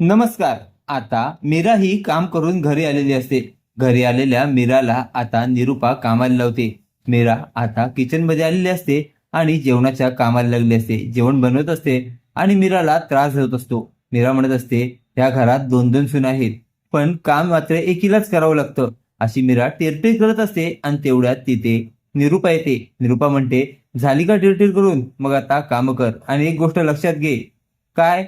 नमस्कार. आता मीरा ही काम करून घरी आलेली असते. घरी आलेल्या मीराला आता निरुपा कामाला लावते. मीरा आता किचनमध्ये आलेली असते आणि जेवणाच्या कामाला लागली असते. जेवण बनवत असते आणि मीराला त्रास होत असतो. मीरा म्हणत असते त्या घरात दोन दोन सून आहेत पण काम मात्र एकीलाच करावं लागतं. अशी मीरा टिरटिर करत असते आणि तेवढ्यात तिथे निरुपा येते. निरुपा म्हणते झाली का टिरटिर करून? मग आता काम कर आणि एक गोष्ट लक्षात घे. काय?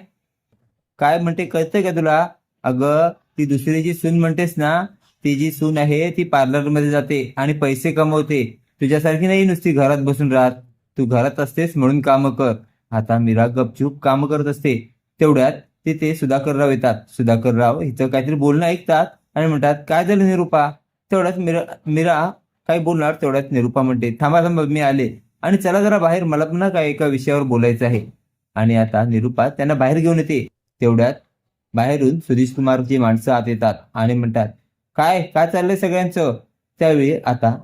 काय म्हणते कळतंय का तुला? अगं ती दुसरी जी सून म्हणतेस ना ती जी सून आहे ती पार्लरमध्ये जाते आणि पैसे कमवते. तुझ्यासारखी नाही नुसती घरात बसून राहत. तू घरात असतेस म्हणून काम कर. आता मीरा गपचूप काम करत असते. तेवढ्यात तिथे सुधाकरराव येतात. सुधाकरराव हिचं काहीतरी बोलणं ऐकतात आणि म्हणतात काय झालं निरुपा? तेवढ्यात मीरा मीरा काय बोलणार तेवढ्यात निरुपा म्हणते थांबा थांबा मी आले. आणि चला जरा बाहेर. मला पुन्हा काय एका विषयावर बोलायचं आहे. आणि आता निरुपा त्यांना बाहेर घेऊन येते. तेवढ्यात बाहेरून सुधीश कुमारची माणसं आत येतात आणि म्हणतात काय काय चाललंय सगळ्यांचं? त्यावेळी आता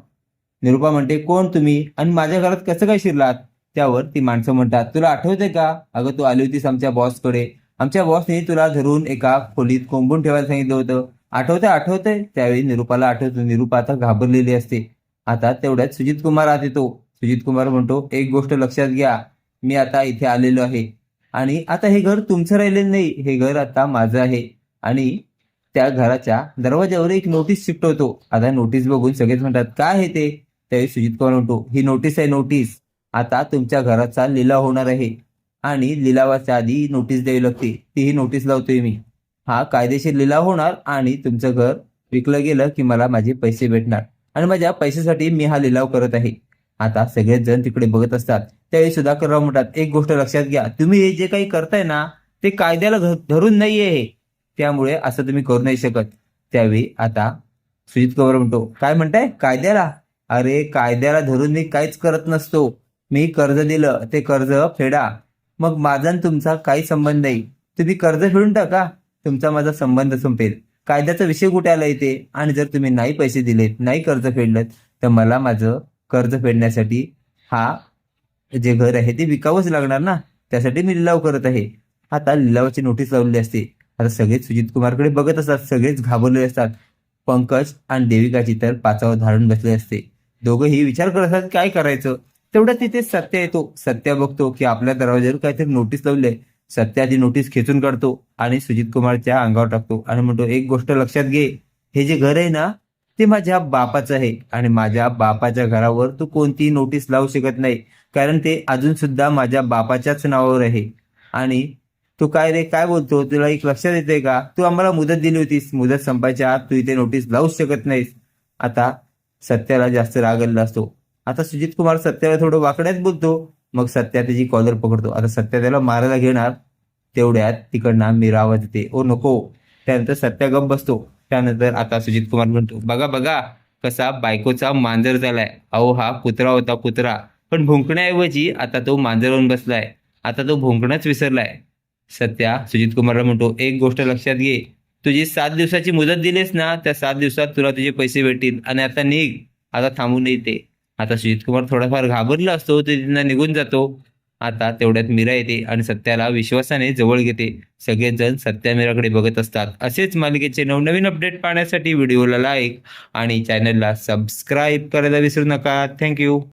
निरुपा म्हणते कोण तुम्ही? आणि माझ्या घरात कसं काय शिरलात? त्यावर ती माणसं म्हणतात तुला आठवते का? अगं तू आली होतीस आमच्या बॉसकडे. आमच्या बॉसने तुला धरून एका खोलीत कोंबून ठेवायला सांगितलं होतं. आठवतंय आठवतंय? त्यावेळी निरुपाला आठवतो निरुपा आता घाबरलेली असते. आता तेवढ्यात सुजित कुमार आत येतो. सुजित कुमार म्हणतो एक गोष्ट लक्षात घ्या. मी आता इथे आलेलो आहे. आणि आता हे घर तुमचं राहिलेलं नाही. हे घर आता माझं आहे. आणि त्या घराच्या दरवाज्यावर एक नोटीस चिकटवतो आता नोटीस बघून सगळेच म्हणतात काय आहे ते? त्यावेळी सुजित कुमार म्हणतो ही नोटीस आहे नोटीस आता तुमच्या घराचा लिलाव होणार आहे. आणि लिलावाच्या आधी नोटीस द्यावी लागते. तीही नोटीस लावतोय मी. हा कायदेशीर लिलाव होणार आणि तुमचं घर विकलं गेलं की मला माझे पैसे भेटणार. आणि माझ्या पैशासाठी मी हा लिलाव करत आहे. आता सगळेच जण तिकडे बघत असतात. त्यावेळी सुधाकरराव म्हणतात एक गोष्ट लक्षात घ्या. तुम्ही हे जे काही करताय ना ते कायद्याला धरून नाहीये हे. त्यामुळे असं तुम्ही करू नाही शकत. त्यावेळी आता सुजित कवर म्हणतो काय म्हणताय? कायद्याला? अरे कायद्याला धरून मी काहीच करत नसतो. मी कर्ज दिलं ते कर्ज फेडा. मग माझा आणि तुमचा काही संबंध नाही. तुम्ही कर्ज फेडून टाका. तुमचा माझा संबंध संपेल. कायद्याचा विषय कुठे आला इथे? आणि जर तुम्ही नाही पैसे दिलेत नाही कर्ज फेडलं तर मला माझं कर्ज फेडण्यासाठी हा जे घर आहे ते विकावंच लागणार ना? त्यासाठी मी लिलाव करत आहे. आता लिलावाची नोटीस लावलेली असते. आता सगळेच सुजित कुमारकडे बघत असतात. सगळेच घाबरलेले असतात. पंकज आणि देविकाची तर पाचावर धारण बसले असते. दोघंही विचार करत असतात काय करायचं? तेवढ्यात तिथे सत्य येतो. सत्य बघतो की आपल्या दरवाज्यावर काहीतरी नोटीस लावली आहे सत्या ती नोटीस खेचून काढतो आणि सुजित कुमारच्या अंगावर टाकतो. आणि म्हणतो एक गोष्ट लक्षात घे. हे जे घर आहे ना ते माझ्या बापाचं आहे आणि माझ्या बापाच्या घरावर तू कोणतीही नोटीस लावू शकत नाही. कारण ते अजून सुद्धा माझ्या बापाच्याच नावावर आहे. आणि तू काय रे काय बोलतो? तुला एक लक्षात येते का? तू आम्हाला मुदत दिली होतीस. मुदत संपायच्या आत तू इथे नोटीस लावूच शकत नाहीस. आता सत्याला जास्त राग आलेला असतो. आता सुजित कुमार सत्याला थोडं वाकड्यात बोलतो. मग सत्या त्याची कॉलर पकडतो. आता सत्या त्याला मारायला घेणार. तेवढ्यात तिकडनं मी रावत येते. ओ नको. त्यानंतर सत्या गप बसतो. त्यानंतर आता सुजित कुमार म्हणतो बघा बघा कसा बायकोचा मांजर झालाय. अहो हा कुत्रा होता कुत्रा. पण भुंकण्याऐवजी आता तो मांजरवून बसलाय. आता तो भुंकणंच विसरलाय. सत्या सुजित कुमारला म्हणतो एक गोष्ट लक्षात घे. तुझी सात दिवसाची मुदत दिलीस ना त्या सात दिवसात तुला तुझे पैसे भेटतील. आणि आता निघ. आता थांबू नये ते. आता सुजित कुमार थोडाफार घाबरला असतो तो तिथं निघून जातो. आता तेवढ्यात मीरा येते आणि सत्याला विश्वासाने जवळ घेते. सगळेजण सत्या मीराकडे बघत असतात. असेच मालिकेचे नवनवीन अपडेट पाहण्यासाठी व्हिडिओला लाईक आणि चॅनलला सबस्क्राईब करायला विसरू नका. थँक्यू